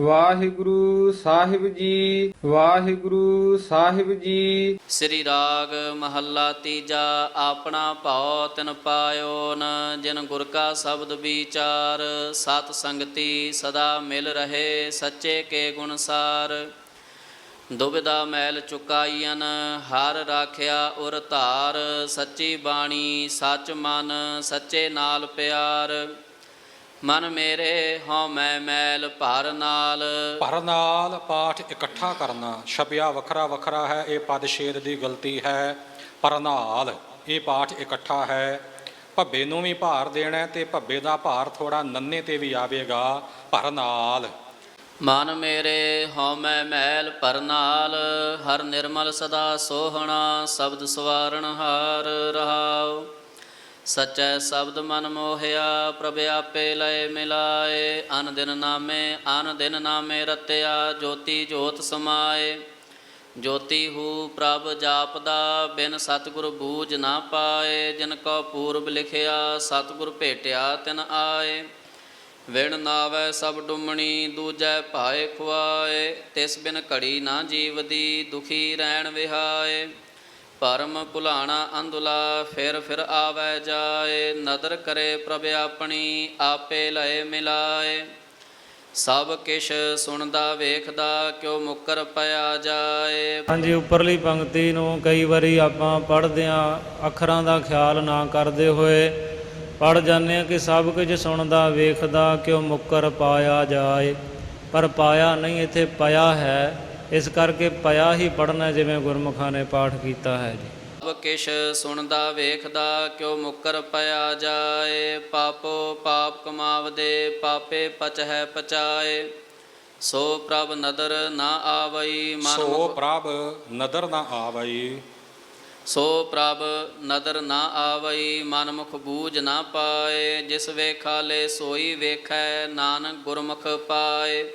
ਵਾਹਿਗੁਰੂ ਸਾਹਿਬ ਜੀ, ਵਾਹਿਗੁਰੂ ਸਾਹਿਬ ਜੀ। ਸ੍ਰੀ ਰਾਗ ਮਹੱਲਾ ਤੀਜਾ, ਆਪਣਾ ਭਾਉ ਤਿਨ ਪਾਇਓ ਨ, ਜਿਨ ਗੁਰ ਕਾ ਸ਼ਬਦ ਵਿਚਾਰ। ਸਤ ਸੰਗਤੀ ਸਦਾ ਮਿਲ ਰਹੇ, ਸੱਚੇ ਕੇ ਗੁਣ ਸਾਰ। ਦੁਬਿਧਾ ਮੈਲ ਚੁਕਾਈਨ ਹਰ ਰਾਖਿਆ ਉਰ ਧਾਰ। ਸੱਚੀ ਬਾਣੀ ਸੱਚ ਮਨ, ਸੱਚੇ ਨਾਲ ਪਿਆਰ। ਮਨ ਮੇਰੇ ਹਉ ਮੈਂ ਮੈਲ ਭਰ ਨਾਲ। ਭਰ ਨਾਲ ਪਾਠ ਇਕੱਠਾ ਕਰਨਾ ਛਪਿਆ ਵੱਖਰਾ ਵੱਖਰਾ ਹੈ ਇਹ ਪਦ ਛੇਦ ਦੀ ਗਲਤੀ ਹੈ। ਪਰ ਨਾਲ ਇਹ ਪਾਠ ਇਕੱਠਾ ਹੈ। ਭੱਬੇ ਨੂੰ ਵੀ ਭਾਰ ਦੇਣਾ ਤੇ ਭੱਬੇ ਦਾ ਭਾਰ ਥੋੜਾ ਨੰਨੇ ਤੇ ਵੀ ਆਵੇਗਾ। ਭਰ ਨਾਲ। ਮਨ ਮੇਰੇ ਹਉ ਮੈਂ ਮੈਲ ਭਰ ਨਾਲ ਹਰ ਨਿਰਮਲ ਸਦਾ ਸੋਹਣਾ ਸ਼ਬਦ ਸਵਾਰਣ ਹਾਰ ਰਹਾਉ। ਸਚੈ ਸ਼ਬਦ ਮਨ ਮੋਹਿਆ, ਪ੍ਰਭ ਆਪੇ ਲਏ ਮਿਲਾਏ। ਅਨ ਦਿਨ ਨਾਮੇ, ਅਨ ਦਿਨ ਨਾਮੇ ਰਤਿਆ, ਜੋਤੀ ਜੋਤ ਸਮਾਏ। ਜੋਤੀ ਹੂ ਪ੍ਰਭ ਜਾਪਦਾ, ਬਿਨ ਸਤਿਗੁਰ ਬੂਝ ਨਾ ਪਾਏ। ਜਿਨ ਕੋ ਪੂਰਬ ਲਿਖਿਆ, ਸਤਿਗੁਰ ਭੇਟਿਆ ਤਿਨ ਆਏ। ਵਿਣ ਨਾਵੈ ਸਭ ਡੁਮਣੀ, ਦੂਜੈ ਭਾਏ ਖੁਆਏ। ਤਿਸ ਬਿਨ ਘੜੀ ਨਾ ਜੀਵਦੀ, ਦੁਖੀ ਰਹਿਣ ਵਿਹਾਏ। ਪਰਮ ਭੁਲਾਣਾ ਅੰਧੁਲਾ, ਫਿਰ ਫਿਰ ਆਵੈ ਜਾਏ, ਨਦਰ ਕਰੇ ਪ੍ਰਭ ਆਪਣੀ, ਆਪੇ ਲਏ ਮਿਲਾਏ। ਸਭ ਕਿਛ ਸੁਣਦਾ, ਵੇਖਦਾ, ਕਿਉ ਮੁਕਰ ਪਿਆ ਜਾਏ। ਹਾਂਜੀ, ਉੱਪਰਲੀ ਪੰਕਤੀ ਨੂੰ ਕਈ ਵਾਰੀ ਆਪਾਂ ਪੜ੍ਹਦੇ ਆ ਅੱਖਰਾਂ ਦਾ ਖਿਆਲ ਨਾ ਕਰਦੇ ਹੋਏ। ਪੜ੍ਹ ਜਾਂਦੇ ਆ ਕਿ ਸਭ ਕੁਝ ਸੁਣਦਾ, ਵੇਖਦਾ, ਕਿਉ ਮੁੱਕਰ ਪਾਇਆ ਜਾਏ। ਪਰ ਪਾਇਆ ਨਹੀਂ, ਇੱਥੇ ਪਿਆ ਹੈ। ਇਸ ਕਰਕੇ ਪਿਆ ਹੀ ਪੜ੍ਹਨਾ ਜਿਵੇਂ ਗੁਰਮੁਖਾਂ ਨੇ ਪਾਠ ਕੀਤਾ ਹੈ ਜੀ। ਸਭ ਕਿਛ ਸੁਣਦਾ ਵੇਖਦਾ ਕਿਉ ਮੁਕਰ ਪਿਆ ਜਾਏ? ਪਾਪੋ ਪਾਪ ਕਮਾਵਦੇ ਪਾਪੇ ਪਚਹਿ ਪਚਾਏ। ਸੋ ਪ੍ਰਭ ਨਦਰ ਨਾ ਆਵਈ ਮਨ ਸੋ ਪ੍ਰਭ ਨਦਰ ਨਾ ਆਵਈ। ਸੋ ਪ੍ਰਭ ਨਦਰ ਨਾ ਆਵਈ ਮਨ ਮੁਖ ਬੂਝ ਨਾ ਪਾਏ। ਜਿਸ ਵੇਖਾ ਲੈ ਸੋਈ ਵੇਖੈ ਨਾਨਕ ਗੁਰਮੁਖ ਪਾਏ।